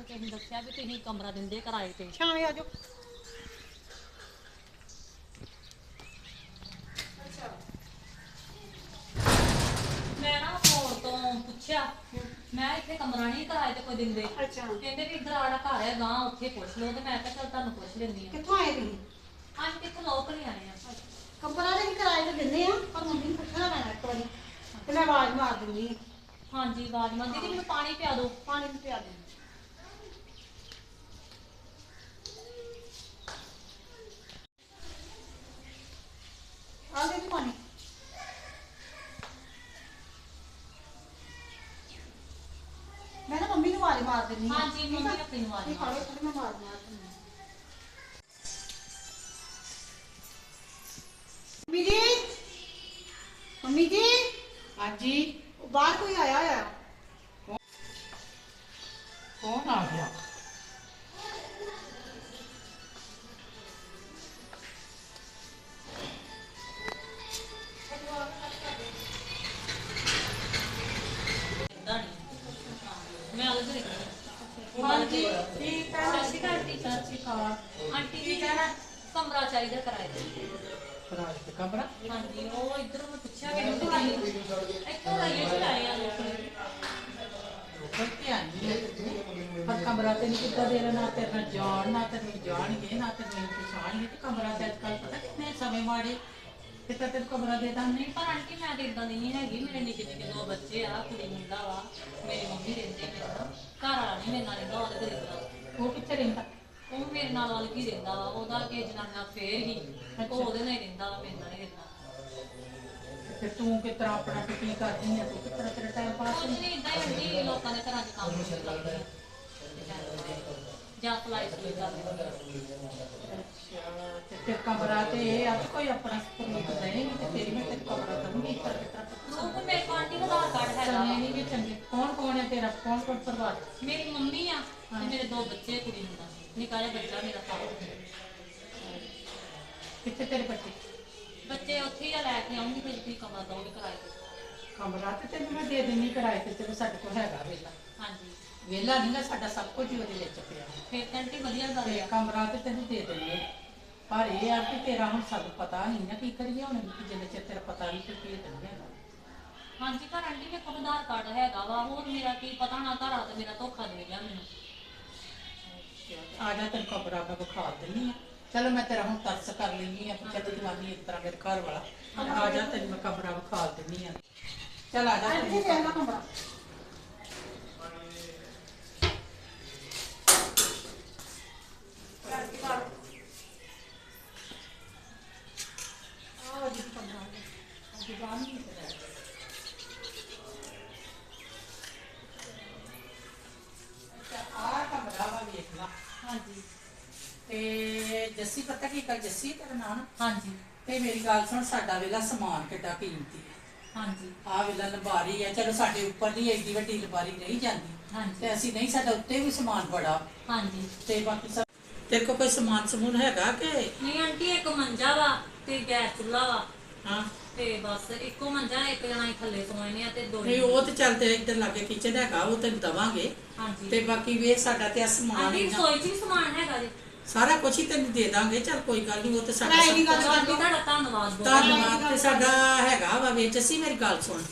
ਮੈਨੂੰ ਕਿਸੇ ਨੇ ਦੱਸਿਆ ਵੀ ਤੁਸੀਂ ਕਮਰਾ ਦਿੰਦੇ ਕਿਰਾਏ ਤੇ। ਸ਼ਾਮੇ ਆ ਜਾਓ। ਮੈਂ ਨਾ ਫੋਨ ਤੋਂ ਪੁੱਛਿਆ ਮੈਂ ਇੱਥੇ ਕਮਰਾ ਨਹੀਂ ਕਿਰਾਏ ਤੇ ਕੋਈ ਦਿੰਦੇ। ਅੱਛਾ। ਕਹਿੰਦੇ ਵੀ ਇੱਧਰ ਆੜਾ ਘਰ ਹੈ ਗਾਂ ਉੱਥੇ ਪੁੱਛ ਲਓ ਤੇ ਮੈਂ ਕਿਹਾ ਚੱਲ ਤੁਹਾਨੂੰ ਪੁੱਛ ਲੈਂਦੀ ਆ ਕਿੱਥੋਂ ਆਏ ਤੁਸੀਂ? ਅੱਜ ਕਿੱਥੇ ਲੋਕ ਨਹੀਂ ਆਏ ਆ ਕੰਪਨਾ ਦੇ ਵੀ ਕਿਰਾਏ ਤੇ ਦਿੰਦੇ ਆ ਪਰ ਮੰਮੀ ਨੂੰ ਪੁੱਛਣਾ ਪੈਣਾ ਇੱਕ ਵਾਰੀ। ਤੇ ਮੈਂ ਆਵਾਜ਼ ਮਾਰ ਦਿੰਦੀ ਹਾਂਜੀ ਆਵਾਜ਼ ਮਾਰ ਦੀਦੀ ਮੈਨੂੰ ਪਾਣੀ ਪਿਆ ਦਿਓ। ਪਾਣੀ ਵੀ ਪਿਆ ਦੇ ਆ ਦੇ ਪਾਣੀ ਮੈਂ ਨਾ ਮੰਮੀ ਨੂੰ ਆਵਾਜ਼ ਮਾਰ ਦਿੰਦੀ ਆ ਹਾਂਜੀ ਮੰਮੀ ਆਪਣੀ ਨੂੰ ਆਵਾਜ਼ ਇਹ ਮਾਰ ਖਾਓ ਥੋੜੀ ਮੈਂ ਮਾਰ ਮਾਰ ਦਿੰਦੀ ਆ। ਮੰਮੀ ਜੀ ਮੰਮੀ ਜੀ ਹਾਂਜੀ ਉਹ ਬਾਹਰ ਕੋਈ ਆਇਆ ਹੋਇਆ ਕੌਣ ਆ ਗਿਆ ਹਾਂਜੀ ਠੀਕ ਸਤਿ ਸ਼੍ਰੀ ਅਕਾਲ ਆਂਟੀ ਸਤਿ ਸ਼੍ਰੀ ਅਕਾਲ। ਆਂਟੀ ਜੀ ਦਾ ਕਮਰਾ ਚਾਹੀਦਾ ਕਿਰਾਏ ਤੇ ਰਾਜ ਤੇ ਕਮਰਾ? ਹਾਂਜੀ ਉਹ ਇਧਰੋਂ ਮੈਂ ਪੁੱਛਿਆ ਕਿ ਤੁਸੀਂ ਇੱਥੋਂ ਲਾਈਏ ਚ ਆਏ ਆ ਲੋਕ। ਧਿਆਨ ਨਹੀਂ ਹੈ ਪਰ ਕਮਰਾ ਤੇ ਨਹੀਂ ਕਿੱਦਾਂ ਦੇ ਨਾ ਤੇ ਨਾ ਜਾਣ ਨਾ ਤੇ ਨਹੀਂ ਜਾਣਗੇ ਨਾ ਤੇ ਨਹੀਂ ਪਛਾਣਗੇ। ਤੇ ਕਮਰਾ ਤੇ ਅੱਜ ਕੱਲ ਪਤਾ ਕਿੰਨੇ ਸਮੇਂ ਮਾੜੇ। ਕਿਤਾ ਤੇ ਕਮਰਾ ਦੇ ਦਾਂ ਨਹੀਂ। ਪਰ ਆਂਟੀ ਮੈਂ ਤੇ ਇਦਾਂ ਦੀ ਨਹੀਂ ਹੈਗੀ। ਮੇਰੇ ਨਿੱਕੇ ਨਿੱਕੇ ਦੋ ਬੱਚੇ ਆ ਕੁੜੀ ਮੁੰਡਾ ਵਾ। ਮੇਰੀ ਮੰਮੀ ਰਹਿੰਦੇ ਘਰ ਵਾਲਾ ਨਹੀਂ ਮੇਰੇ ਨਾਲ ਰਹਿੰਦਾ ਉਹਦੇ ਰਹਿੰਦਾ। ਉਹ ਕਿੱਥੇ ਰਹਿੰਦਾ? ਉਹ ਮੇਰੇ ਨਾਲ ਵਾਲ ਕੀ ਰਹਿੰਦਾ ਵਾ? ਉਹਦਾ ਕਿ ਜਨਾਨਾ ਫੇਰ ਹੀ। ਉਹ ਉਹਦੇ ਨਾਲ ਹੀ ਰਹਿੰਦਾ ਵਾ ਮੇਰੇ ਨਾਲ ਨਹੀਂ ਰਹਿੰਦਾ। ਤੇ ਤੂੰ ਕਿਸ ਤਰ੍ਹਾਂ ਆਪਣਾ ਤੇ ਕੀ ਕਰਦੀ ਹੈ ਤੂੰ ਕਿਸ ਤਰ੍ਹਾਂ ਤੇਰਾ ਟਾਈਮ ਪਾਸ ਕੁਝ ਨਹੀਂ ਇਦਾਂ ਹੀ ਆਂਟੀ ਲੋਕਾਂ ਦੇ ਘਰਾਂ 'ਚ ਕੰਮ ਕਰਦੀ ਆ ਜਾਂ ਸਲਾਈ ਸਲੂਈ ਕਰ ਦਿੰਦੀ ਆ। ਅੱਛਾ ਤੇ ਕਮਰਾ ਤੇ ਇਹ ਆ ਕਿ ਕੋਈ ਆਪਣਾ ਸਪੂਤ ਦੇਣਗੇ ਤੇ ਤੇਰੀ ਮੈਂ ਤੇ ਕਮਰਾ ਦਊਂਗੀ ਪਰ ਕਿਤਾ ਉਹ ਮੇਰੇ ਕੋਲ ਆਂਟੀ ਦਾ ਆਧਾਰ ਕਾਰਡ ਹੈਗਾ ਵਾ। ਤੇਰਾ ਕੌਣ ਕੌਣ ਪਰਿਵਾਰ ਮੇਰੀ ਮੰਮੀ ਆ ਤੇ ਮੇਰੇ ਦੋ ਬੱਚੇ ਕੁੜੀ ਮੁੰਡਾ ਨਿੱਕਾ ਜਿਹਾ ਬੱਚਾ ਮੇਰਾ ਸਾਹ ਕਿੱਥੇ ਤੇਰੇ ਬੱਚੇ? ਬੱਚੇ ਉੱਥੇ ਹੀ ਆ ਲੈ ਕੇ ਆਉਂਗੀ ਫਿਰ ਤੁਸੀਂ ਕਮਰਾ ਦੋਗੇ ਕਿਰਾਏ ਤੇ। ਕਮਰਾ ਤੇ ਤੈਨੂੰ ਮੈਂ ਦੇ ਦਿੰਨੀ ਕਿਰਾਏ ਤੇ ਚਲੋ ਸਾਡੇ ਕੋਲ ਹੈਗਾ ਵੇਲਾ ਹਾਂਜੀ। ਵੇਲਾ ਨਹੀਂ ਗਾ ਸਾਡਾ ਸਭ ਕੁਝ ਹੀ ਉਹਦੇ ਵਿੱਚ ਪਿਆ। ਫਿਰ ਤਾਂ ਆਂਟੀ ਵਧੀਆ ਗੱਲ ਤੇ ਆ ਕਮਰਾ ਤੇ ਤੈਨੂੰ ਦੇ ਦਿੰਨੇ ਪਰ ਇਹ ਆ ਕਿ ਤੇਰਾ ਹੁਣ ਸਾਨੂੰ ਪਤਾ ਨਹੀਂ ਨਾ ਕੀ ਕਰੀਏ ਹੁਣ? ਕਿ ਜਿੰਨੇ ਚਿਰ ਤੇਰਾ ਪਤਾ ਨਹੀਂ ਕਿ ਕੀ ਹੈਗਾ ਹਾਂਜੀ ਘਰ ਆਂਟੀ ਮੇਰੇ ਕੋਲ ਆਧਾਰ ਕਾਰਡ ਹੈਗਾ ਵਾ ਹੋਰ ਮੇਰਾ ਕੀ ਪਤਾ ਨਾ ਘਰ ਆ ਤੇ ਮੇਰਾ ਧੋਖਾ ਦੇ ਗਿਆ ਮੈਨੂੰ। ਆ ਜਾ ਤੈਨੂੰ ਕਮਰਾ ਮੈਂ ਵਿਖਾ ਦਿੰਨੀ ਆ। ਚਲੋ ਮੈਂ ਤੇਰਾ ਹੁਣ ਤਰਸ ਕਰ ਲੈਣੀ ਆ ਚੱਲ ਤੂੰ ਆਨੀ ਇਸ ਤਰ੍ਹਾਂ ਮੇਰੇ ਘਰ ਵਾਲਾ। ਆ ਜਾ ਤੈਨੂੰ ਮੈਂ ਕਮਰਾ ਵਿਖਾ ਦਿੰਨੀ ਆ। ਚਲ ਆ ਜਾ ਤੈਨੂੰ ਰਹਿਣਾ ਕਮਰਾ। ਆਹ ਜੀ ਕਮਰਾ। ਅੱਜ ਬਾਹਰ ਨਹੀਂ ਤੇ ਜੱਸੀ ਪਤਾ ਕੀ ਕਰ ਜੱਸੀ? ਤੇਰਾ ਨਾਮ? ਨਾ? ਹਾਂਜੀ। ਤੇ ਮੇਰੀ ਗੱਲ ਸੁਣ ਸਾਡਾ ਵੇਲਾ ਸਮਾਨ ਕਿੱਡਾ ਕੀਮਤੀ ਹੈ। ਹਾਂਜੀ। ਆ ਵੇਲਾ ਲੰਬਾਰੀ ਹੈ। ਚਲੋ ਸਾਡੇ ਉੱਪਰ ਨਹੀਂ ਐਡੀ ਵੱਡੀ ਲੰਬਾਰੀ ਨਹੀਂ ਜਾਂਦੀ। ਹਾਂਜੀ। ਤੇ ਅਸੀਂ ਨਹੀਂ ਸਾਡਾ ਉੱਤੇ ਵੀ ਸਮਾਨ ਬੜਾ। ਹਾਂਜੀ। ਤੇ ਬਾਕੀ ਸਭ ਤੇਰੇ ਕੋਲ ਕੋਈ ਸਮਾਨ ਸਮੂਨ ਹੈਗਾ ਕਿ? ਨਹੀਂ ਆਂਟੀ ਇੱਕ ਮੰਜਾ ਵਾ ਤੇ ਗੈਸ ਚੁੱਲਾ ਵਾ। ਹਾਂ। ਤੇ ਬਸ ਇੱਕੋ ਮੰਜਾ ਇੱਕ ਜਣਾ ਹੀ ਥੱਲੇ ਸੋਏ ਆ ਤੇ ਦੋ ਨਹੀਂ ਉਹ ਤੇ ਚੱਲ ਤੇਰੇ ਇੱਧਰ ਲਾਗੇ ਕਿਚਨ ਹੈਗਾ ਉਹ ਤੈਨੂੰ ਦਵਾਂਗੇ। ਹਾਂਜੀ। ਤੇ ਬਾਕੀ ਵੇ ਸਾਡਾ ਤੇ ਆ ਸਮਾਨ ਆਂਟੀ ਹੀ ਨਾ ਰਸੋਈ 'ਚ ਵੀ ਸਮਾਨ ਹੈਗਾ ਜੀ। ਸਾਰਾ ਕੁਝ ਹੀ ਤੈਨੂੰ ਦੇ ਦਾਂਗੇ ਚੱਲ ਕੋਈ ਗੱਲ ਨਹੀਂ ਉਹ ਤੇ ਸਾਡਾ ਦੀ ਸਭ ਗੱਲ ਆਂਟੀ ਤੁਹਾਡਾ ਧੰਨਵਾਦ ਬਹੁਤ ਧੰਨਵਾਦ ਤੇ ਸਾਡਾ ਹੈਗਾ ਵਾ ਵਿੱਚ ਅਸੀਂ ਮੇਰੀ ਗੱਲ ਸੁਣ।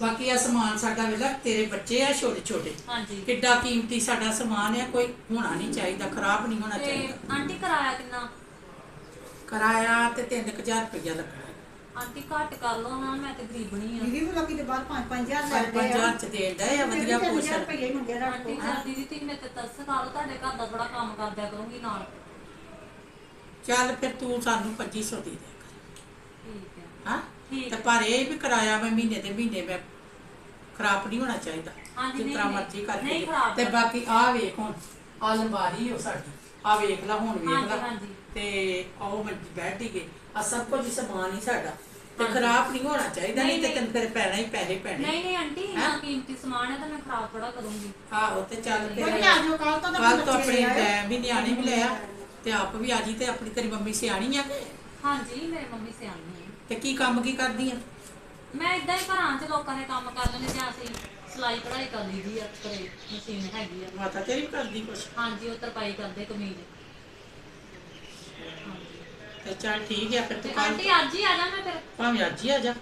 ਬਾਕੀ ਆ ਸਮਾਨ ਸਾਡਾ ਵੇਲਾ ਤੇਰੇ ਬੱਚੇ ਆ ਛੋਟੇ ਛੋਟੇ। ਹਾਂਜੀ। ਕਿੱਡਾ ਕੀਮਤੀ ਸਾਡਾ ਸਮਾਨ ਹੈ ਕੋਈ ਹੋਣਾ ਨਹੀਂ ਚਾਹੀਦਾ ਖਰਾਬ ਨਹੀਂ ਹੋਣਾ ਤੇ ਚਾਹੀਦਾ। ਆਂਟੀ ਕਿਰਾਇਆ ਕਿੰਨਾ? ਕਿਰਾਇਆ ਤੇ 3000 ਰੁਪਇਆ ਲੱਗਣਾ ਆਂਟੀ ਘੱਟ ਕਰ ਲਓ ਨਾ ਮੈਂ ਤੇ ਗਰੀਬਣੀ ਆ। ਦੀਦੀ ਵੀ ਲੋਕੀ ਤੇ ਬਾਹਰ 5-5000 ਪਰ ਲੈਂਦੇ ਆ। 5000 ਚ ਦੇਦਾ ਆ ਵਧੀਆ ਪੋਸ਼ਣ। ਰੁਪਏ ਮੰਗੇ ਰੱਖ ਆਂਟੀ ਜਲਦੀ ਦੀ ਤੁਸੀਂ ਮੇਰੇ ਤੇ ਤਰਸ ਖਾ ਲਓ ਤੁਹਾਡੇ ਘਰ ਦਾ ਥੋੜਾ ਕੰਮ ਕਰਦਿਆ ਕਰੂੰਗੀ ਨਾਲ। ਚੱਲ ਫਿਰ ਤੂੰ ਸਾਨੂੰ 2500 ਦੇ ਦੇ ਠੀਕ ਹੈ। ਹਾਂ? ਠੀਕ ਤੇ ਪਰ ਇਹ ਵੀ ਕਿਰਾਇਆ ਮੈਂ ਮਹੀਨੇ ਦੇ ਮਹੀਨੇ ਮੈਂ ਖਰਾਬ ਨਹੀਂ ਹੋਣਾ ਚਾਹੀਦਾ ਹਾਂਜੀ, ਜਿਸ ਨਹੀਂ, ਤਰ੍ਹਾਂ ਨਹੀਂ, ਮਰਜ਼ੀ ਨਹੀਂ ਕਰਕੇ ਖਰਾਬ ਤੇ ਬਾਕੀ ਆ ਵੇਖ ਹੁਣ ਆ ਲੰਬਾਰੀ ਹੋ ਸਾਡੀ ਆ ਵੇਖ ਲੈ ਹੁਣ ਵੇਖ ਹਾਂਜੀ, ਲੈ। ਹਾਂਜੀ। ਤੇ ਆਓ ਮੈਂ ਬੈਠ ਹੀ ਗਏ ਆ ਸਭ ਕੁਝ ਸਮਾਨ ਹੀ ਸਾਡਾ। ਤੇ। ਖਰਾਬ ਨਹੀਂ ਹੋਣਾ ਚਾਹੀਦਾ ਨਹੀਂ ਤੇ ਤੈਨੂੰ ਫਿਰ ਪੈਣਾ ਹੀ ਪੈਸੇ ਪੈਣੇ। ਨਹੀਂ ਨਹੀਂ ਆਂਟੀ ਇੰਨਾ ਕੀਮਤੀ ਸਮਾਨ ਹੈ ਤਾਂ ਮੈਂ ਖਰਾਬ ਥੋੜਾ ਕਰੂੰਗੀ। ਆਹੋ ਤੇ ਚੱਲ ਕੋਈ ਫਿਰ ਨਹੀਂ ਆ ਜਾਓ ਕੱਲ ਤੋਂ ਕੱਲ ਤੋਂ ਆਪਣੇ। ਲੈ ਵੀ ਨਿਆਣੇ ਵੀ ਲਿਆ ਤੇ ਆਪ ਵੀ ਆ ਜੀ ਤੇ ਆਪਣੀ ਤੇਰੀ ਮੰਮੀ ਸਿਆਣੀ ਆ ਹਾਂਜੀ ਮੇਰੇ ਮੰਮੀ ਸਿਆਣੀ ਹੈ ਤੇ ਕੀ ਕੰਮ ਕੀ ਕਰਦੀ ਆ? ਮੈਂ ਇਦਾਂ ਹੀ ਘਰਾਂ 'ਚ ਲੋਕਾਂ ਦੇ ਕੰਮ ਕਰ ਲੈਂਦੇ ਜਾਂ ਅਸੀਂ ਸਿਲਾਈ ਕਢਾਈ ਕਰ ਲਈਦੀ ਆ ਘਰੇ ਮਸ਼ੀਨ ਹੈਗੀ ਆ। ਮਾਤਾ ਤੇਰੀ ਵੀ ਕਰਦੀ ਕੁਛ? ਹਾਂਜੀ ਉਹ ਤਰਪਾਈ ਕਰਦੇ ਕਮੀਜ਼। ਤੇ ਚੱਲ ਠੀਕ ਆ ਫਿਰ ਤੇ ਤੂੰ ਕੱਲ ਆਂਟੀ ਅੱਜ ਹੀ ਆ ਜਾ ਮੈਂ ਫਿਰ। ਭਾਵੇਂ ਅੱਜ ਹੀ ਆ ਜਾ।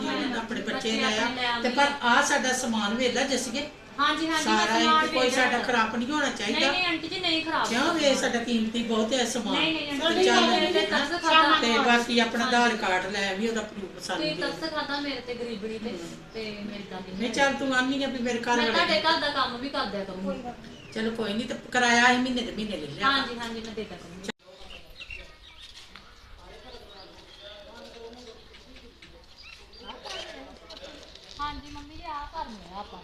ਮੈਂ ਆਪਣੇ ਬੱਚੇ ਲੈ ਆ। ਤੇ ਪਰ ਆ। ਸਾਡਾ ਸਮਾਨ ਵੇਲਾ ਜਸੀਏ। ਹਾਂਜੀ ਹਾਂਜੀ ਮੈਂ ਸਾਰਾ ਸਮਾਨ ਕੋਈ ਭੇਜ ਸਾਡਾ। ਖਰਾਬ ਨਹੀਂ ਹੋਣਾ ਨਹੀਂ ਚਾਹੀਦਾ। ਨਹੀਂ ਆਂਟੀ ਜੀ ਨਹੀਂ ਖਰਾਬ ਕਿਉਂ ਵੇ ਸਾਡਾ ਕੀਮਤੀ ਬਹੁਤ ਹੈ ਸਮਾਨ। ਨਹੀਂ ਨਹੀਂ ਆਂਟੀ ਠੀਕ ਜੀ ਮੇਰੇ ਤੇ ਤਰਸ ਖਾਦਾ ਤੇ ਬਾਕੀ ਆਪਣਾ ਆਧਾਰ ਕਾਰਡ ਲੈ ਵੀ ਉਹਦਾ ਪ੍ਰੂਫ ਸਾਨੂੰ ਦੇ। ਤਰਸ ਖਾਦਾ ਮੇਰੇ ਤੇ ਗਰੀਬਣੀ ਤੇ ਤੇ ਮੇਰੇ ਦਾ ਨਹੀਂ। ਚੱਲ ਤੂੰ ਆਨੀ ਆ ਵੀ ਮੇਰੇ ਘਰ ਮੈਂ ਤੁਹਾਡੇ ਵਾਲੇ ਘਰ ਦਾ ਕੰਮ ਵੀ ਕਰ ਦਿਆ ਕਰੂੰਗੀ। ਚਲੋ ਕੋਈ ਨਹੀਂ ਤੇ ਕਿਰਾਇਆ ਅਸੀਂ ਮਹੀਨੇ ਦੇ ਮਹੀਨੇ ਲੈ ਲਿਆ। ਹਾਂਜੀ ਹਾਂਜੀ ਮੈਂ ਦੇ ਦਿਆ ਕਰੂੰਗੀ ਹਾਂਜੀ ਮੰਮੀ ਜੀ ਆ ਕਰਨੇ ਆ ਆਪਾਂ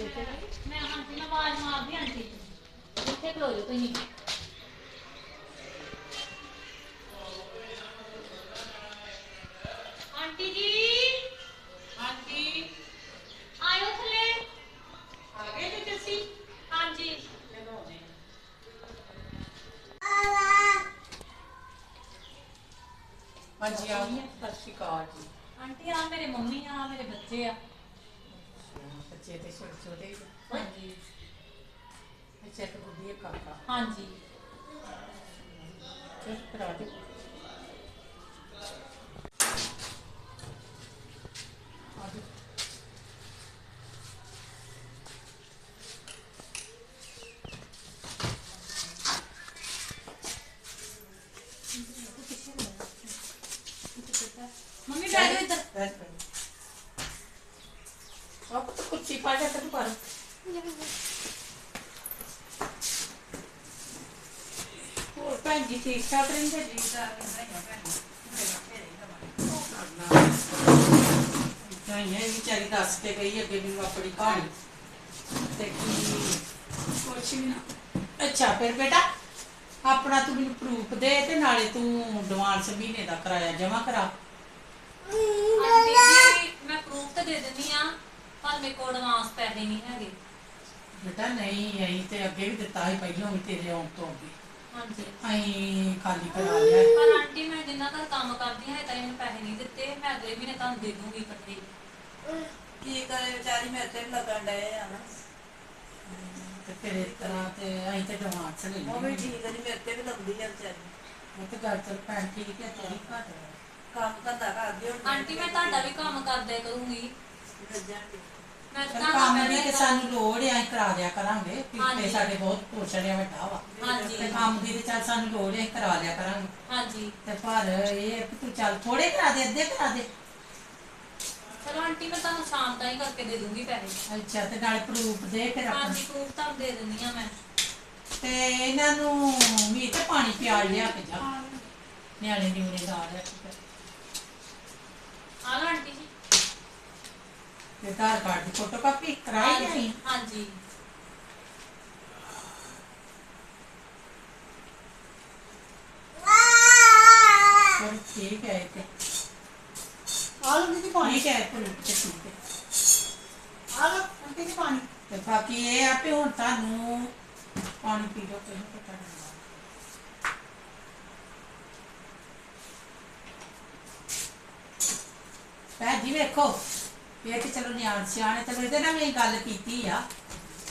ਮੈਂ ਹਾਂਜੀ ਮੈਂ ਆਵਾਜ਼ ਮਾਰਦੀ ਹਾਂ ਆਂਟੀ ਇੱਥੇ ਖਲੋ ਜਾਓ ਤੁਸੀਂ ਆਂਟੀ ਜੀ ਹਾਂਜੀ ਆਇਓ ਥੱਲੇ ਆ ਗਏ ਤੇ ਤੁਸੀਂ ਹਾਂਜੀ ਹਾਂਜੀ ਆ ਗਈ ਸਤਿ ਸ਼੍ਰੀ ਅਕਾਲ ਜੀ ਆਂਟੀ ਆ ਮੇਰੇ ਮੰਮੀ ਆ ਮੇਰੇ ਬੱਚੇ ਆ ਬੱਚੇ ਤੇ ਛੋਟੇ ਛੋਟੇ ਹਾਂਜੀ। ਬੱਚੇ ਤੇ ਬੁੱਢੀ ਇੱਕ ਕਾਕਾ ਹਾਂਜੀ ਚਲ ਕਰਾ ਦੇ। ਮੰਮੀ ਬੈਠ ਇੱਧਰ ਬੈਠ ਬੈਠ ਆਪ ਤਾਂ ਕੁਛ ਪਾ ਜਾ ਤੂੰ ਪਰ ਹੋਰ ਭੈਣ ਜੀ ਠੀਕ ਠਾਕ ਰਹਿੰਦੇ? ਜੀ ਨਹੀਂ ਇਹ ਵਿਚਾਰੀ ਦੱਸ ਕੇ ਗਈ ਅੱਗੇ ਮੈਨੂੰ ਆਪਣੀ ਕਹਾਣੀ। ਤੇ ਕੀ? ਕੁਛ ਵੀ ਨਾ। ਅੱਛਾ ਫਿਰ ਬੇਟਾ ਆਪਣਾ ਤੂੰ ਮੈਨੂੰ ਪ੍ਰੂਫ ਦੇ ਤੇ ਨਾਲੇ ਤੂੰ ਐਡਵਾਂਸ ਮਹੀਨੇ ਦਾ ਕਿਰਾਇਆ ਜਮਾ ਕਰਾ। ਮੇਰੇ ਕੋਲ ਐਡਵਾਂਸ ਪੈਸੇ ਨਹੀਂ ਹੈਗੇ। ਬੇਟਾ ਨਹੀਂ ਅਸੀਂ ਤੇ ਅੱਗੇ ਵੀ ਦਿੱਤਾ ਸੀ ਪਹਿਲਾਂ ਵੀ ਤੇਰੇ ਆਉਣ ਤੋਂ ਅੱਗੇ। ਹਾਂਜੀ। ਅਸੀਂ ਖਾਲੀ ਕਰਾ ਲਿਆ ਪਰ ਆਂਟੀ ਮੈਂ ਜਿੰਨਾ ਘਰ ਕੰਮ ਕਰਦੀ ਹਾਂ ਤਾਂ ਇਹਨੂੰ ਪੈਸੇ ਨਹੀਂ ਦਿੱਤੇ। ਮੈਂ ਅਗਲੇ ਮਹੀਨੇ ਤੁਹਾਨੂੰ ਦੇ ਦੂੰਗੀ ਇਕੱਠੇ। ਕੀ ਕਰੇ ਵਿਚਾਰੀ ਮੇਰੇ ਤੇ ਵੀ ਲੱਗਣ ਡਏ ਆ ਨਾ। ਤੇ ਤੇਰੇ ਤਰ੍ਹਾਂ ਤੇ ਅਸੀਂ ਤੇ ਐਡਵਾਂਸ ਲੈ ਉਹ ਵੀ ਲਈ ਠੀਕ ਨਹੀਂ ਮੇਰੇ ਤੇ ਵੀ ਲੰਦੀ ਆ ਵਿਚਾਰੀ। ਉਹ ਤੇ ਗੱਲ ਚੱਲ ਭੈਣ ਠੀਕ ਹੈ ਤੇਰੀ ਘੱਟ ਕੰਮ ਧੰਦਾ ਕਰਦੀ ਹੁਣ ਆਂਟੀ ਮੈਂ ਤੁਹਾਡਾ ਵੀ ਕੰਮ ਕਰ ਦਿਆ ਕਰੂੰਗੀ। ਤੁਹਾਡਾ ਕੰਮ ਦੀ ਤੇ ਸਾਨੂੰ ਲੋੜ ਹੈ ਅਸੀਂ ਕਰਾ ਦਿਆ ਕਰਾਂਗੇ ਹਾਂਜੀ। ਸਾਡੇ ਬਹੁਤ ਪੋਸ਼ਣ ਆ ਵੱਡਾ ਵਾ। ਹਾਂਜੀ। ਤੇ ਕੰਮ ਦੀ ਤੇ ਚੱਲ ਸਾਨੂੰ ਲੋੜ ਹੈ ਅਸੀਂ ਕਰਾ ਦਿਆ ਕਰਾਂਗੇ। ਹਾਂਜੀ। ਤੇ ਪਰ ਇਹ ਕਿ ਤੂੰ ਚੱਲ ਥੋੜੇ ਕਰਾ ਦੇ ਅੱਧੇ ਕਰਾ ਦੇ। ਚਲੋ ਆਂਟੀ ਮੈਂ ਤੁਹਾਨੂੰ ਸ਼ਾਮ ਤਾਈਂ ਕਰਕੇ ਦੇ ਦੂੰਗੀ ਪੈਸੇ। ਅੱਛਾ ਤੇ ਨਾਲੇ ਪ੍ਰੂਫ ਦੇ ਫਿਰ ਆਪਣਾ ਹਾਂਜੀ ਪ੍ਰੂਫ ਤਾਂ ਦੇ ਦਿੰਦੀ ਆ ਮੈਂ। ਤੇ ਇਹਨਾਂ ਨੂੰ ਤੇ ਪਾਣੀ ਪਿਆ ਲਿਆ ਕੇ ਜਾ। ਨਿਆਣੇ ਦੀ ਉਹਨੇ ਦਾ ਲਿਆ ਕੇ ਆ ਲਓ ਆਂਟੀ ਜੀ ਤੇ ਆਧਾਰ ਕਾਰਡ ਦੀ ਫੋਟੋ ਕਾਪੀ ਕਰਾਈ ਹਾਂਜੀ ਨਹੀਂ ਹਾਂਜੀ ਚਲ ਠੀਕ ਹੈ ਇਹ ਤੇ ਆ ਲਓ ਦੀਦੀ ਪਾਣੀ ਠੀਕ ਹੈ proof ਤੇ ਠੀਕ ਹੈ ਆ ਲਓ ਆਂਟੀ ਜੀ ਪਾਣੀ ਤੇ ਬਾਕੀ ਇਹ ਆ ਵੀ ਹੁਣ ਤੁਹਾਨੂੰ ਪਾਣੀ ਪੀ ਲਓ ਕੋਈ ਪਤਾ ਨਹੀਂ ਭੈਣ ਜੀ ਵੇਖੋ ਇਹ ਤੇ ਚਲੋ ਨਿਆਣ ਸਿਆਣੇ ਤੇ ਇਹਦੇ ਨਾਲ ਵੀ ਗੱਲ ਕੀਤੀ ਆ।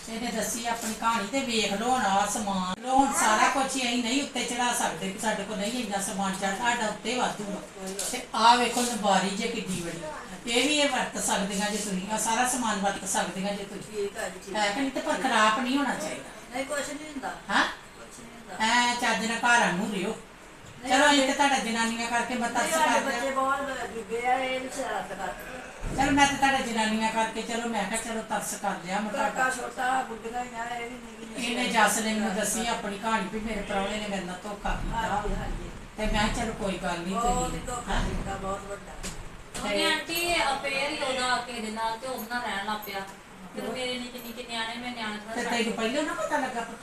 ਇਹਨੇ ਦੱਸੀ ਆਪਣੀ ਕਹਾਣੀ ਤੇ ਵੇਖ ਹੁਣ ਆਹ ਸਮਾਨ। ਲੋ ਹੁਣ ਸਾਰਾ ਕੁਝ ਹੀ ਅਸੀਂ ਨਹੀਂ ਉੱਤੇ ਚੜਾ ਸਕਦੇ ਕਿ ਸਾਡੇ ਕੋਲ ਨਹੀਂ ਇੰਨਾ ਸਮਾਨ ਚੜ ਸਾਡਾ ਉੱਤੇ ਵਾਧੂ ਆ। ਤੇ ਆਹ ਵੇਖੋ ਲੰਬਾਰੀ ਜੇ ਕਿੱਡੀ ਬੜੀ ਇਹ ਵੀ ਇਹ ਵਰਤ ਸਕਦੀਆਂ ਜੇ ਤੁਸੀਂ ਆਹ ਸਾਰਾ ਸਮਾਨ ਵਰਤ ਸਕਦੀਆਂ ਜੇ ਤੁਸੀਂ। ਠੀਕ ਆ ਜੀ ਠੀਕ ਹੈ ਕਿ ਨਹੀਂ? ਤੇ ਪਰ ਖਰਾਬ ਨਹੀਂ ਹੋਣਾ ਚਾਹੀਦਾ। ਨਹੀਂ ਕੁਛ ਨਹੀਂ ਹੁੰਦਾ। ਹਾਂ? ਐ ਚੱਜ ਨਾਲ ਘਰਾਂ ਨੂੰ ਰਿਓ। ਚਲੋ ਇਹ ਤੇ ਤੁਹਾਡਾ ਜਨਾਨੀਆਂ ਕਰਕੇ ਮੈਂ ਤਰਸ ਸਾਡੇ ਕਰ ਬੱਚੇ ਬਹੁਤ ਜੁਗੇ ਆ ਇਹ ਵੀ ਸ਼ਰਾਰਤ ਕਰਦੇ ਚਲੋ ਮੈਂ ਤੇ ਤੁਹਾਡਾ ਜਨਾਨੀਆਂ ਕਰਕੇ ਚਲੋ ਮੈਂ ਕਿਹਾ ਚਲੋ ਤਰਸ ਕਰ ਲਿਆ ਮੈਂ ਕਾਕਾ ਤੁਹਾਡਾ। ਛੋਟਾ ਬੁੱਢੀਆਂ ਹੀ ਆ ਇਹ ਵੀ ਨਹੀਂ ਇਹਨੇ ਜੱਸ ਨੇ ਮੈਨੂੰ ਦੱਸੀ ਆਪਣੀ ਕਹਾਣੀ ਵੀ ਮੇਰੇ ਪ੍ਰਾਹੁਣੇ ਨੇ ਮੇਰੇ ਨਾਲ ਧੋਖਾ ਕੀਤਾ। ਹਾਂਜੀ ਹਾਂਜੀ। ਤੇ ਮੈਂ ਕਿਹਾ ਚਲੋ ਕੋਈ ਗੱਲ ਨਹੀਂ ਬਹੁਤ ਹੀ ਤੁਸੀਂ ਧੋਖਾ ਹੈਂ? ਦਿੱਤਾ ਬਹੁਤ ਵੱਡਾ। ਉਹਨੇ ਆਂਟੀ ਅਪੇਅਰ ਹੀ ਉਹਦਾ ਕਿਸੇ ਦੇ ਨਾਲ ਤੇ ਉਹਦੇ ਨਾਲ ਰਹਿਣ ਲੱਗ ਪਿਆ। ਫਿਰ ਮੇਰੇ ਨਿੱਕੇ ਨਿੱਕੇ ਨਿਆਣੇ ਮੈਂ ਨਿਆਣੇ ਤੇ ਤੈਨੂੰ ਪਹਿਲਾਂ ਨਾ ਪਤਾ ਲੱਗਾ ਪੁੱਤ?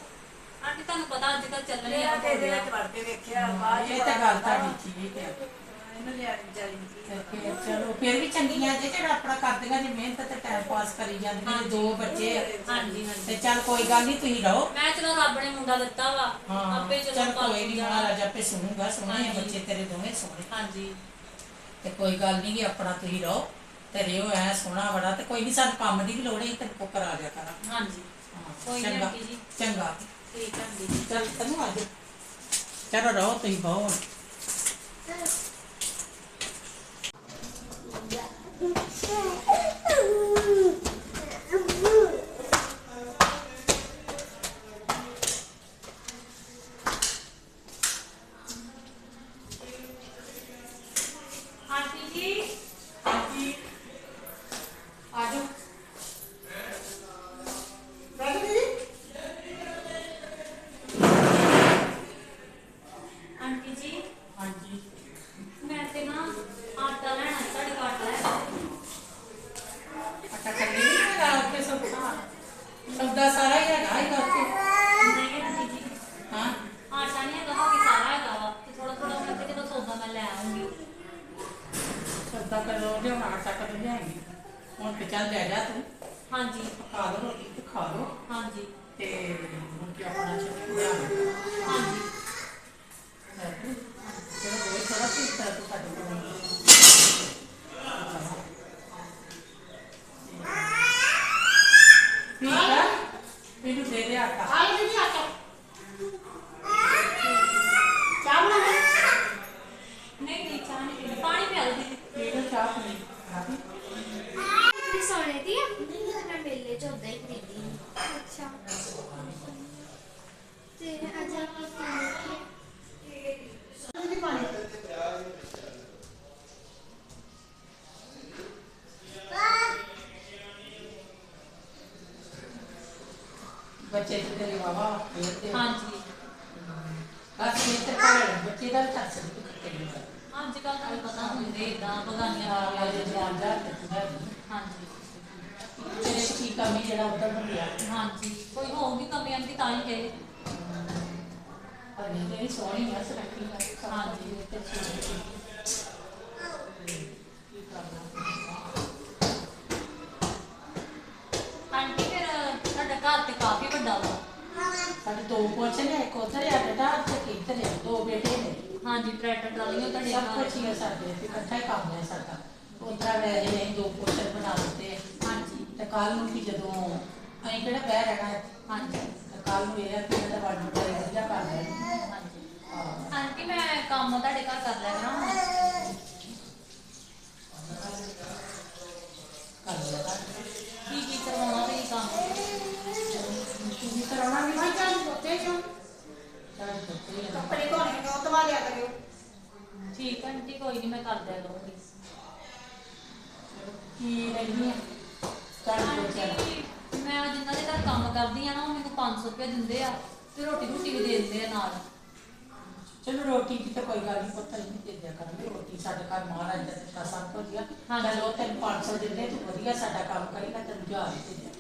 ਆਂਟੀ ਤੁਹਾਨੂੰ ਪਤਾ ਅੱਜ ਕੱਲ ਚੱਲਣੀ ਇਹ ਆ ਇਹਦੇ ਵਿੱਚ ਵੜ ਕੇ ਵੇਖਿਆ ਬਾਅਦ ਇਹ ਤਾਂ ਗੱਲ ਤੁਹਾਡੀ ਠੀਕ ਹੈ ਇਹਨੂੰ ਲਿਆ ਵਿਚਾਰੀ ਨੂੰ ਕੀ ਤੇ ਫਿਰ ਚਲੋ ਫਿਰ ਵੀ ਚੰਗੀਆਂ ਜੇ ਜਿਹੜਾ ਆਪਣਾ ਕਰਦੀਆਂ ਜੇ ਮਿਹਨਤ ਤੇ ਟਾਈਮ ਪਾਸ ਕਰੀ ਜਾਂਦੀਆਂ ਜੇ ਦੋ ਬੱਚੇ ਆ। ਹਾਂਜੀ ਹਾਂਜੀ। ਤੇ ਚੱਲ ਕੋਈ ਗੱਲ ਨਹੀਂ ਤੁਸੀਂ ਰਹੋ। ਮੈਂ ਚਲੋ ਰੱਬ ਨੇ ਮੁੰਡਾ ਦਿੱਤਾ ਵਾ। ਹਾਂ ਆਪੇ ਚਲੋ ਚੱਲ ਪਾਲ ਕੋਈ ਨਹੀਂ ਜਾਣਾ। ਮਹਾਰਾਜ ਆਪੇ ਸੁਣੂਗਾ ਸੋਹਣੇ ਆ ਹਾਂਜੀ। ਬੱਚੇ ਤੇਰੇ ਦੋਵੇਂ ਸੋਹਣੇ। ਹਾਂਜੀ। ਤੇ ਕੋਈ ਗੱਲ ਨਹੀਂ ਕਿ ਆਪਣਾ ਤੁਸੀਂ ਰਹੋ ਤੇ ਰਿਓ ਐ ਸੋਹਣਾ ਬੜਾ ਤੇ ਕੋਈ ਨਹੀਂ ਸਾਨੂੰ ਕੰਮ ਦੀ ਵੀ ਲੋੜ ਹੈ ਕੋ ਕਰਾ ਦਿਆ ਕਰਾਂ। ਹਾਂਜੀ। ਹਾਂ, ਕੋਈ ਨੀ ਚੰਗਾ। ਆਂਟੀ ਜੀ। ਚੰਗਾ। ਠੀਕ ਹੈ ਜੀ ਚੱਲ ਤੈਨੂੰ ਆ ਜਾ ਚਲੋ ਰਹੋ ਤੁਸੀਂ ਬਹੁ ਆਂਟੀ ਜੀ ਹਾਂਜੀ ਆ ਜਾਓ ਬੈਠ ਦੀਦੀ ਆਂਟੀ ਜੀ ਹਾਂਜੀ ਮੈਂ ਤੇ ਨਾ ਆਟਾ ਲੈਣਾ ਸੀ, ਤੁਹਾਡੇ ਕੋਲ ਆਟਾ ਹੈ ਆਟਾ ਕੱਢੀ ਨਹੀਂ ਹੈਗਾ ਉੱਥੇ ਸੌਦਾ ਸੌਦਾ ਸਾਰਾ ਹੀ ਹੈਗਾ ਹੀ ਉੱਥੇ ਨਹੀਂ ਆਂਟੀ ਜੀ ਹਾਂ ਆਟਾ ਨਹੀਂ ਹੈਗਾ ਬਾਕੀ ਸਾਰਾ ਹੈਗਾ ਵਾ ਤੇ ਥੋੜਾ ਥੋੜਾ ਮੈਂ ਤੇ ਜਦੋਂ ਸੌਦਾ ਮੈਂ ਲੈ ਆਉਂਗੀ ਸੌਦਾ ਕਰੋ ਲਿਆਉਣਾ ਆਟਾ ਕਦੋਂ ਲਿਆਏਂਗੀ ਹੁਣ ਤੇ ਚੱਲ ਲੈ ਜਾ ਤੂੰ ਹਾਂਜੀ ਖਾ ਲਓ ਰੋਟੀ ਤੇ ਖਾ ਲਓ ਹਾਂਜੀ ਤੇ ਹੁਣ ਕੀ ਆਪਣਾ ਚੱਲ ਲਿਆ ਹਾਂਜੀ ਚਲੋ ਕੋਈ ਥੋੜਾ ਪੀਤਾ ਤੂੰ ਸਾਡੇ ਕੋਲ ਠੀਕ ਆ ਮੈਨੂੰ ਦੇ ਦੇ ਆਟਾ ਆਏ ਦੀਦੀ ਆ ਕੇ ਚਾਹ ਬਣਾ ਨਹੀਂ ਨਹੀਂ ਚਾਹ ਨਹੀਂ ਪੀਣੀ ਪਾਣੀ ਪਿਆ ਦਿਓ ਦੀਦੀ ਪੀ ਲਓ ਚਾਹ ਪੀ ਖਾਦੀ ਮੇਰੀ ਸੋਨੇ ਦੀ ਆ ਮੈਂ ਮੇਲੇ ਚ ਉਦਾਂ ਹੀ ਖਰੀਦੀ ਅੱਛਾ ਤੇ ਅੱਜ ਆਪਾਂ ਕੀ ਦੀਦੀ ਪਾਣੀ ਬੱਚੇ ਤੇ ਤੇਰੇ ਵਾਵਾ ਖੇਡਦੇ ਆ। ਹਾਂਜੀ ਬਸ ਇਹ ਤੇ ਘਰ ਬੱਚੇ ਦਾ ਵੀ ਤਰਸ ਨਹੀਂ ਕੱਟੇ ਅੱਜ ਕੱਲ ਤੁਹਾਨੂੰ ਪਤਾ ਹੁੰਦੇ ਇਦਾਂ ਬਗਾਨੀਆਂ ਆ ਨਾਲ ਜੇ ਜਾਨ ਜਾ ਤੇ ਤੂੰ ਹੈ ਹਾਂਜੀ ਤੇਰੇ ਕੀ ਕਮੀ ਜਿਹੜਾ ਉਧਰ ਨੂੰ ਗਿਆ ਹਾਂਜੀ ਕੋਈ ਹੋਊਗੀ ਕਮੀ ਆਂਟੀ ਤਾਂ ਹੀ ਕਹੇ ਅਰੇ ਤੇਰੀ ਸੋਹਣੀ ਆ ਸਰਕੀ ਆ ਹਾਂਜੀ। ਤੇ ਛੋਟੀ ਕੀ ਕਰਨਾ ਆਂਟੀ ਫਿਰ ਤੁਹਾਡਾ ਘਰ ਤੇ ਕਾਫੀ ਵੱਡਾ ਵਾ ਸਾਡੇ ਦੋ ਪੁੱਛ ਨੇ ਇੱਕ ਉਧਰ ਆ ਬੇਟਾ ਤੇ ਇੱਧਰ ਆ ਦੋ ਬੇਟੇ ਨੇ। ਹਾਂਜੀ ਟਰੈਕਟਰ ਟਰਾਲੀਆਂ ਤੁਹਾਡੇ ਸਭ ਕੁਝ ਹੀ ਆ ਸਾਡੇ ਤੇ ਇਕੱਠਾ ਹੀ ਕੰਮ ਹੈ ਸਾਡਾ। ਉਧਰ ਵੈਸੇ ਅਸੀਂ ਦੋ ਪੋਰਸ਼ਨ ਬਣਾ ਦਿੱਤੇ ਹਾਂਜੀ। ਤੇ ਕੱਲ ਨੂੰ ਵੀ ਜਦੋਂ ਅਸੀਂ ਕਿਹੜਾ ਬਹਿ ਰਹਿਣਾ ਹੈ ਹਾਂਜੀ। ਤੇ ਕੱਲ ਨੂੰ ਇਹ ਆ ਕਿ ਇਹਦਾ ਵੱਡਾ ਵਧੀਆ ਕਰ ਲੈਣਾ। ਹਾਂਜੀ। ਹਾਂ। ਆਂਟੀ ਮੈਂ ਕੰਮ ਤੁਹਾਡੇ ਘਰ ਕਰ ਲਿਆ ਕਰਾਂ ਹੁਣ ਕਰ ਲੈਣਾ ਕੀ ਕੀ ਕਰਵਾਉਣਾ ਤੁਸੀਂ ਕੰਮ ਤੁਸੀਂ ਕਰਾਉਣਾ ਵੀ ਮੈਂ ਚਾਹ ਉੱਤੇ ਚੋਂ ਚਾਹ ਦਿੱਤੇ ਆ ਕੱਪੜੇ ਧੋਣੇ ਨੇ ਉਹ ਤਵਾ ਲਿਆ ਕਰਿਓ ਠੀਕ ਹੈ ਆਂਟੀ ਕੋਈ ਨਹੀਂ ਮੈਂ ਕਰ ਦਿਆ ਕਰੂੰਗੀ। ਕੀ ਲੈਣੀ ਆ ਚਾਹ ਦਿੱਤੇ ਆਂਟੀ ਮੈਂ ਦੇ ਘਰ ਕੰਮ ਕਰਦੀ ਆ ਨਾ ਉਹ ਮੈਨੂੰ 500 ਰੁਪਏ ਦਿੰਦੇ ਆ ਤੇ ਰੋਟੀ ਰੋਟੀ ਵੀ ਦੇ ਦਿੰਦੇ ਆ ਨਾਲ। ਚਲੋ ਰੋਟੀ ਦੀ ਤਾਂ ਕੋਈ ਗੱਲ ਨਹੀਂ ਪੁੱਤ ਨਹੀਂ ਦੇ ਦਿਆ ਕਰਾਂਗੇ। ਰੋਟੀ ਸਾਡੇ ਘਰ ਮਹਾਰਾਜ ਦਾ ਦਿੱਤਾ ਸਭ ਕੁਝ ਆ ਹਾਂਜੀ। ਚਲੋ ਤੈਨੂੰ 500 ਦਿੰਦੇ ਤੂੰ ਵਧੀਆ ਸਾਡਾ ਕੰਮ ਕਰੇਗਾ ਤੈਨੂੰ ਹੀ ਦੇ ਦਿਆ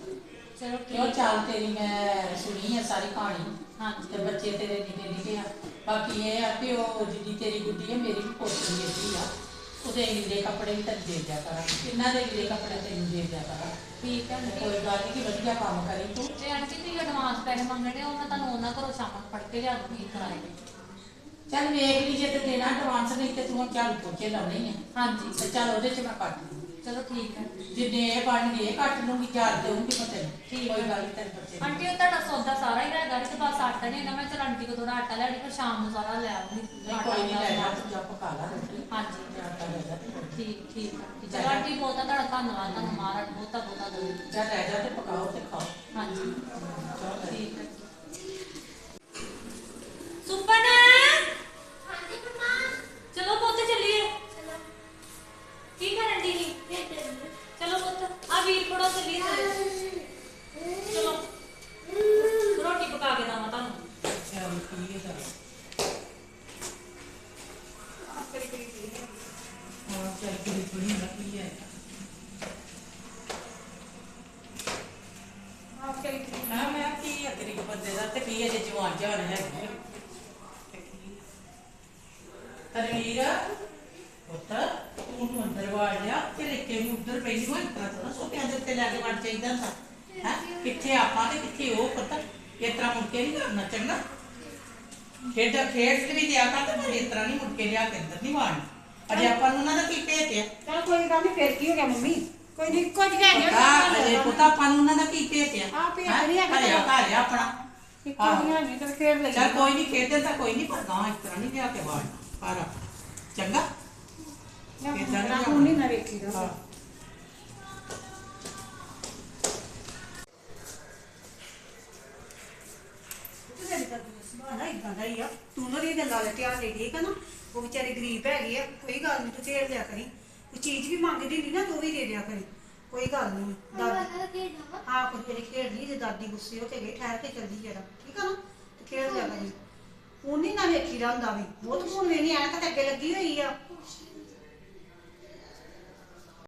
ਚਲੋ ਕਿਉਂ ਠੀਕ। ਚਾਲ ਤੇਰੀ ਮੈਂ ਸੁਣੀ ਹੈ ਸਾਰੀ ਕਹਾਣੀ ਹਾਂਜੀ। ਤੇ ਬੱਚੇ ਤੇਰੇ ਨਿੱਕੇ ਨਿੱਕੇ ਆ। ਬਾਕੀ ਇਹ ਆ ਕਿ ਉਹ ਜਿੱਦੀ ਤੇਰੀ ਗੁੱਡੀ ਹੈ ਮੇਰੀ ਵੀ ਪੋਤਰੀ ਇੱਦੀ ਆ। ਉਹਦੇ ਲੀੜੇ ਕੱਪੜੇ ਵੀ ਤੈਨੂੰ ਦੇ ਦਿਆ ਕਰਾਂਗੇ ਇਹਨਾਂ ਦੇ ਲੀੜੇ ਕੱਪੜੇ ਤੈਨੂੰ ਦੇ ਦਿਆ ਕਰਾਂਗੇ ਠੀਕ ਹੈ ਕੋਈ ਗੱਲ ਨਹੀਂ ਕਿ ਵਧੀਆ ਕੰਮ ਕਰੀ ਤੂੰ। ਤੇ ਆਂਟੀ ਤੁਸੀਂ ਐਡਵਾਂਸ ਪੈਸੇ ਮੰਗਣੇ ਉਹ ਮੈਂ ਤੁਹਾਨੂੰ ਉਹਨਾਂ ਘਰੋਂ ਸ਼ਾਮਾਂ ਨੂੰ ਫੜ ਕੇ ਲਿਆ ਦੂੰਗੀ ਕਿਰਾਏ ਤੇ ਚੱਲ ਵੇਖ ਲਈ ਜੇ ਤੇ ਦੇਣਾ ਐਡਵਾਂਸ ਨਹੀਂ ਤੇ ਤੂੰ ਝਾੜੂ ਪੋਚੇ ਲਾਉਣੇ ਹੀ ਆ। ਹਾਂਜੀ। ਤੇ ਚੱਲ ਉਹਦੇ ਚ ਮੈਂ ਕੱਟ ਲੂੰ ਚਲੋ ਠੀਕ ਹੈ। ਜਿੰਨੇ ਇਹ ਬਣਨਗੇ ਇਹ ਕੱਟ ਲੂੰਗੀ ਚਾਰ ਦੇਊਂਗੀ ਮੈਂ ਤੈਨੂੰ ਠੀਕ ਕੋਈ। ਗੱਲ ਨਹੀਂ ਤੇਰੇ ਬੱਚੇ ਦੀ। ਆਂਟੀ ਉਹ ਤੁਹਾਡਾ ਸੌਦਾ ਸਾਰਾ ਹੀ ਹੈਗਾ ਤੇ ਬਸ ਆਟਾ ਨਹੀਂ ਹੈਗਾ ਮੈਂ ਚਲ ਆਂਟੀ ਕੋ ਥੋੜਾ ਆਟਾ ਲੈਣੀ ਫਿਰ ਸ਼ਾਮ ਨੂੰ ਸਾਰਾ ਲੈ ਆਉਂਗੀ ਨਹੀਂ ਕੋਈ ਨਹੀਂ ਲੈ ਜਾ ਤੂੰ ਜਾ ਪਕਾ ਲਾ ਰੋਟੀ। ਹਾਂਜੀ। ਤੇ ਆਟਾ ਲੈ ਜਾ। ਤੇ ਰੋਟੀ। ਠੀਕ ਠੀਕ ਹੈ। ਚਲੋ ਆਂਟੀ ਬਹੁਤਾ ਤੁਹਾਡਾ ਧੰਨਵਾਦ ਤੁਹਾਨੂੰ ਮਹਾਰਾਜ ਬਹੁਤਾ ਬਹੁਤਾ ਦੇਵੇ। ਜਾ ਲੈ ਜਾ ਤੇ ਪਕਾਓ ਤੇ ਖਾਓ। ਹਾਂਜੀ। ਚਲੋ। ਠੀਕ ਹੈ। ਸੁਪਨ? ਹਾਂਜੀ ਮੰਮਾ ਚਲੋ ਪੁੱਤ ਚੱਲੀਏ। ਚਲੋ ਕੀ ਕਰਨ ਦੀ ਸੀ ਖੇਡਣ ਚਲੋ ਪੁੱਤ ਆ ਵੀਰ ਕੋਲੋਂ ਚੱਲੀਏ ਚਲੋ ਰੋਟੀ ਪਕਾ ਕੇ ਦਵਾਂ ਤੁਹਾਨੂੰ ਚੱਲ ਠੀਕ ਹੈ ਹਾਂ ਚੱਲ ਕਿਹੜੀ ਥੋੜੀ ਲੱਗੀ ਹੈ ਹਾਂ ਮੈਂ ਕੀ ਹੈ ਤੇਰੀ ਬੰਦੇ ਦਾ ਤੇ ਕੀ ਹੈ ਜੇ ਜਵਾਨ ਜਵਾਨ ਹੈ ਤਨਵੀਰ ਵਾੜ ਲਿਆ ਤੇ ਉੱਧਰ ਪਈ ਨੂੰ ਇਤਰਾ ਤਾਂ ਸੋਫਿਆਂ ਦੇ ਉੱਤੇ ਲੈ ਕੇ ਵੜ ਚਾਹੀਦਾ ਹੁੰਦਾ। ਹੈ? ਕਿੱਥੇ ਆਪਾਂ ਤੇ ਕਿੱਥੇ ਉਹ ਪਤਾ? ਇਸ ਤਰ੍ਹਾਂ ਮੁੜ ਕੇ ਨਹੀਂ ਕਰਨਾ ਚੰਗਾ। ਖੇਡ ਖੇਡ ਵੀ ਦਿਆ ਕਰ ਤੇ ਮੁੜ ਇਸ ਤਰ੍ਹਾਂ ਨਹੀਂ ਮੁੜ ਕੇ ਲਿਆ ਕੇ ਅੰਦਰ ਨਹੀਂ ਵਾੜਨਾ। ਅਜੇ ਆਪਾਂ ਨੂੰ ਉਹਨਾਂ ਦਾ ਕੀ ਭੇਤ ਆ? ਚਲ ਕੋਈ ਗੱਲ ਨਹੀਂ ਫੇਰ ਕੀ ਹੋ ਗਿਆ ਮੰਮੀ? ਕੋਈ ਨਹੀਂ ਕੁਝ ਕਹਿ ਗਿਆ ਅਜੇ ਪੁੱਤਾ ਆਪਾਂ ਨੂੰ ਉਹਨਾਂ ਦਾ ਕੀ ਭੇਤ ਆ? ਹਾਂ, ਭੇਤ ਹੈਂ? ਨਹੀਂ ਹੈਗਾ। ਘਰਿਆ ਘਰ ਆ ਆਪਣਾ ਤੇ ਚੱਲ ਕੋਈ ਨਹੀਂ ਖੇਡਣ ਤਾਂ ਕੋਈ ਨਹੀਂ ਪਰ ਗਾਂ ਇਸ ਤਰ੍ਹਾਂ ਨਹੀਂ ਲਿਆ ਕੇ ਵਾੜਨਾ। ਪਰ ਚੰਗਾ? ਨਾ ਹੁਣ ਨਹੀਂ ਨਾ ਵੇਖੀ ਦਾ ਹਾਂ ਤੂੰ ਮੇਰੀ ਗੱਲ ਸੁਣਾ ਨਾ ਇਦਾਂ ਦਾ ਹੀ ਆ। ਤੂੰ ਨਾ ਇਹ ਗੱਲਾਂ ਦਾ ਧਿਆਨ ਦੇ ਠੀਕ ਆ ਨਾ। ਉਹ ਵਿਚਾਰੇ ਗਰੀਬ ਹੈਗੇ ਆ ਕੋਈ ਗੱਲ ਨਹੀਂ ਤੂੰ ਝੇਲ ਲਿਆ ਕਰੀ। ਕੋਈ ਚੀਜ਼ ਵੀ ਮੰਗਦੀ ਨਹੀਂ ਨਾ ਤੂੰ ਵੀ ਦੇ ਦਿਆ ਕਰੀ। ਕੋਈ ਗੱਲ ਨਹੀਂ ਦਾਦੀ ਹਾਂ ਕੁਝ ਜਿਹੜੀ ਖੇਡ ਲਈ ਤੇ ਦਾਦੀ ਗੁੱਸੇ ਹੋ ਕੇ ਗਈ ਠਹਿਰ ਕੇ ਚੱਲਦੀ ਜਰਾ ਠੀਕ ਆ ਨਾ? ਤੇ ਖੇਡ ਲਿਆ ਕਰੀ। ਉਹ ਨਹੀਂ ਨਾ ਵੇਖੀ ਦਾ ਹੁੰਦਾ ਵੀ। ਬਹੁਤ ਫੋਨ ਵੇਨੀ ਆਇਆ ਤਾਂ ਅੱਗੇ ਲੱਗੀ ਹੋਈ ਆ।